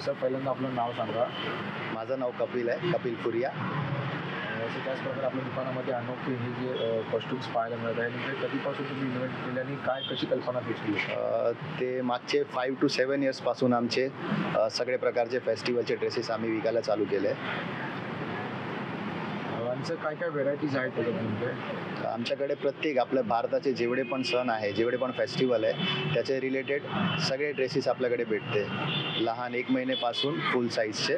Sir पहिल्यांदा आपलं नाव सांगा. माझं नाव कपिल आहे कपिल फुरिया. अ, असं त्याचप्रकारे आपल्या दुकानामध्ये अनोखे हे जे कॉस्ट्युम्स पाहायला मिळत आहे म्हणजे कधीपासून तुम्ही इन्व्हेंट केले आणि काय कशी कल्पना अ, ते मागचे फाईव्ह टू सेवन इयर्सपासून आमचे सगळे प्रकारचे फेस्टिवलचे ड्रेसेस आम्ही विकायला चालू केले. सर काय काय व्हेरायटीज आहेत आमच्याकडे प्रत्येक आपल्या भारताचे जेवढे पण सण आहे जेवढे पण फेस्टिवल आहे त्याचे रिलेटेड सगळे ड्रेसेस आपल्याकडे भेटते. लहान एक महिनेपासून फुल साईजचे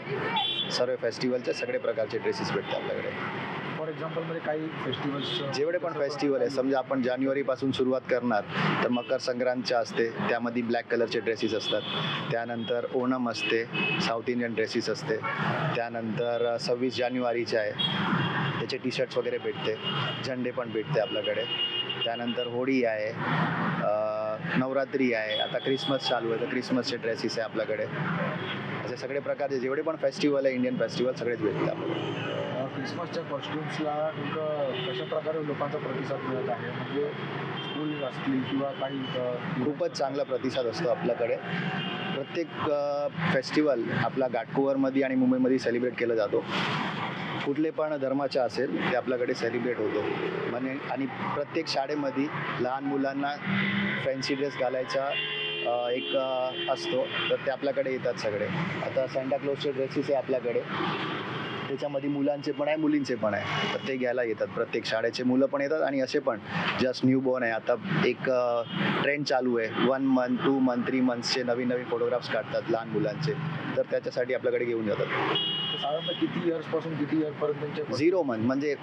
सर्व फेस्टिवलचे सगळे प्रकारचे ड्रेसेस भेटते आपल्याकडे. फॉर एक्झाम्पलमध्ये काही फेस्टिवल्स जेवढे पण फेस्टिवल आहे समजा आपण जानेवारीपासून सुरुवात करणार तर मकर संक्रांतच्या असते त्यामध्ये ब्लॅक कलरचे ड्रेसेस असतात. त्यानंतर ओणम असते साऊथ इंडियन ड्रेसेस असते. त्यानंतर सव्वीस जानेवारीचे आहे. त्याचे टी शर्ट्स वगैरे भेटते झंडे पण भेटते आपल्याकडे. त्यानंतर होळी आहे नवरात्री आहे आता क्रिसमस चालू आहे तर क्रिसमसचे ड्रेसेस आहे आपल्याकडे. असे सगळे प्रकारचे जेवढे पण फेस्टिवल आहे इंडियन फेस्टिवल सगळेच भेटतात क्रिसमसच्या कॉस्ट्युम्सला तुमचं अशा प्रकारे लोकांचा प्रतिसाद मिळत आहे. म्हणजे स्कूल असतील किंवा काही खूपच चांगला प्रतिसाद असतो आपल्याकडे. प्रत्येक फेस्टिवल आपला घाटकोवरमध्ये आणि मुंबईमध्ये सेलिब्रेट केला जातो. कुठले पण धर्माचे असेल ते आपल्याकडे सेलिब्रेट होतो. म्हणजे आणि प्रत्येक शाळेमध्ये लहान मुलांना फॅन्सी ड्रेस घालायचा एक असतो. तर ते आपल्याकडे येतात सगळे. आता सँटाक्लॉजचे ड्रेसेस आहे आपल्याकडे. त्याच्यामध्ये मुलांचे पण आहे मुलींचे पण आहे. तर ते घ्यायला येतात. प्रत्येक शाळेचे मुलं पण येतात आणि असे पण जस्ट न्यू बॉर्न आहे. आता एक ट्रेंड चालू आहे. One month two month three मंथ्सचे नवीन नवीन फोटोग्राफ्स काढतात लहान मुलांचे. तर त्याच्यासाठी आपल्याकडे घेऊन जातात. किती इयर्सपासून किती इयरपर्यंत त्यांचे झिरो मंथ म्हणजे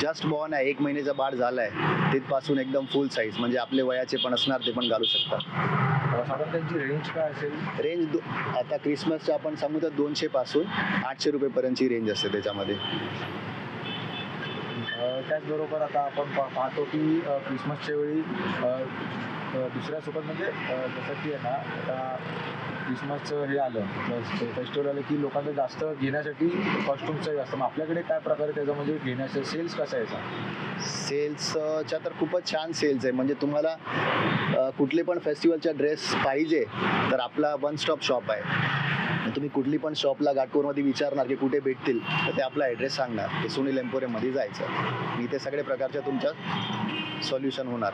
जस्ट बॉर्न आहे. एक महिन्याचा बाळ झाला आहे तिथपासून एकदम फुल साईज म्हणजे आपले वयाचे पण असणार ते पण घालू शकतात. साधारण त्यांची रेंज काय असेल? रेंज दो आता क्रिसमसच्या आपण सांगू तर दोनशेपासून आठशे रुपयेपर्यंतची रेंज असते त्याच्यामध्ये. त्याचबरोबर आता आपण पा- पाहतो की क्रिसमसच्या वेळी दुसऱ्यासोबत म्हणजे जसं की आहे ना आता क्रिसमसचं हे आलं फेस्टिवल आलं की लोकांना जास्त घेण्यासाठी कॉस्ट्युमचं जास्त. मग आपल्याकडे काय प्रकारे त्याचं? म्हणजे घेण्याचं सेल्स कसा यायचा सेल्सच्या तर खूपच छान सेल्स आहे. म्हणजे तुम्हाला कुठले पण फेस्टिवलचा ड्रेस पाहिजे तर आपला वन स्टॉप शॉप आहे. तुम्ही कुठली पण शॉपला घाटकोरमध्ये विचारणार की कुठे भेटतील तर ते आपला ॲड्रेस सांगणार ते सुनील एम्पोरेमध्ये जायचं. मी ते सगळे प्रकारच्या तुमच्या सॉल्युशन होणार.